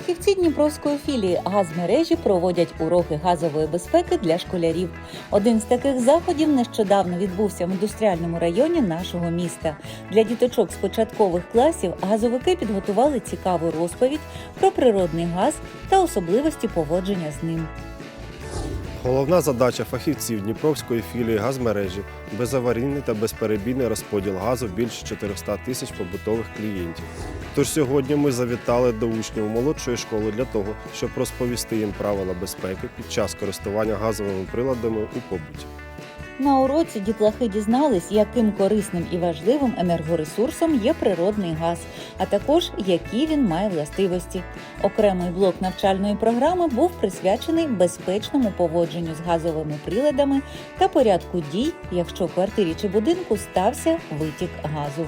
Фахівці Дніпровської філії газмережі проводять уроки газової безпеки для школярів. Один з таких заходів нещодавно відбувся в індустріальному районі нашого міста. Для діточок з початкових класів газовики підготували цікаву розповідь про природний газ та особливості поводження з ним. Головна задача фахівців Дніпровської філії газмережі безаварійний та безперебійний розподіл газу більше 400 тисяч побутових клієнтів. Тож сьогодні ми завітали до учнів молодшої школи для того, щоб розповісти їм правила безпеки під час користування газовими приладами у побуті. На уроці дітлахи дізнались, яким корисним і важливим енергоресурсом є природний газ, а також які він має властивості. Окремий блок навчальної програми був присвячений безпечному поводженню з газовими приладами та порядку дій, якщо в квартирі чи будинку стався витік газу.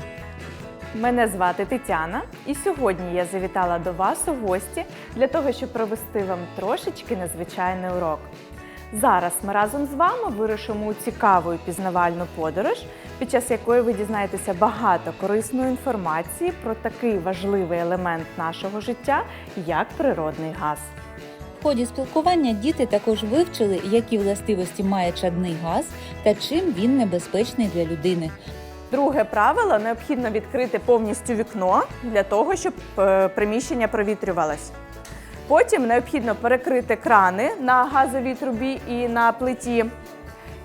Мене звати Тетяна, і сьогодні я завітала до вас у гості для того, щоб провести вам трошечки незвичайний урок. Зараз ми разом з вами вирушимо у цікаву і пізнавальну подорож, під час якої ви дізнаєтеся багато корисної інформації про такий важливий елемент нашого життя, як природний газ. В ході спілкування діти також вивчили, які властивості має чадний газ та чим він небезпечний для людини. Друге правило необхідно відкрити повністю вікно для того, щоб е, приміщення провітрювалось. Потім необхідно перекрити крани на газовій трубі і на плиті.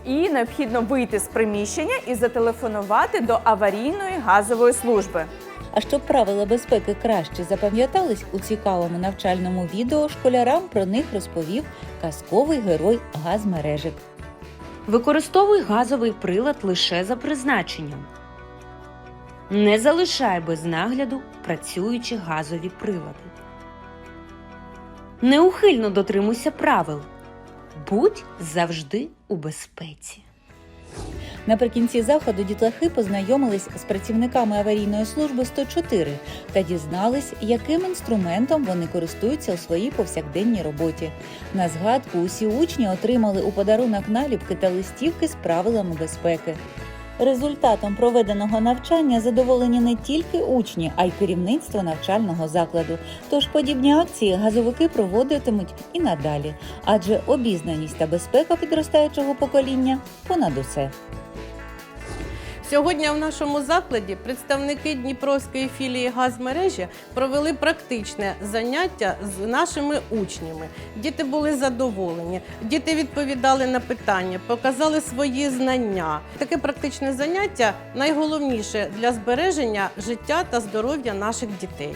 І необхідно вийти з приміщення і зателефонувати до аварійної газової служби. А щоб правила безпеки краще запам'ятались у цікавому навчальному відео, школярам про них розповів казковий герой газмережик. Використовуй газовий прилад лише за призначенням. Не залишай без нагляду працюючі газові прилади. Неухильно дотримуйся правил. Будь завжди у безпеці. Наприкінці заходу дітлахи познайомились з працівниками аварійної служби 104 та дізнались, яким інструментом вони користуються у своїй повсякденній роботі. На згадку усі учні отримали у подарунок наліпки та листівки з правилами безпеки. Результатом проведеного навчання задоволені не тільки учні, а й керівництво навчального закладу. Тож подібні акції газовики проводитимуть і надалі, адже обізнаність та безпека підростаючого покоління понад усе. Сьогодні в нашому закладі представники Дніпровської філії газмережі провели практичне заняття з нашими учнями. Діти були задоволені, діти відповідали на питання, показали свої знання. Таке практичне заняття найголовніше для збереження життя та здоров'я наших дітей.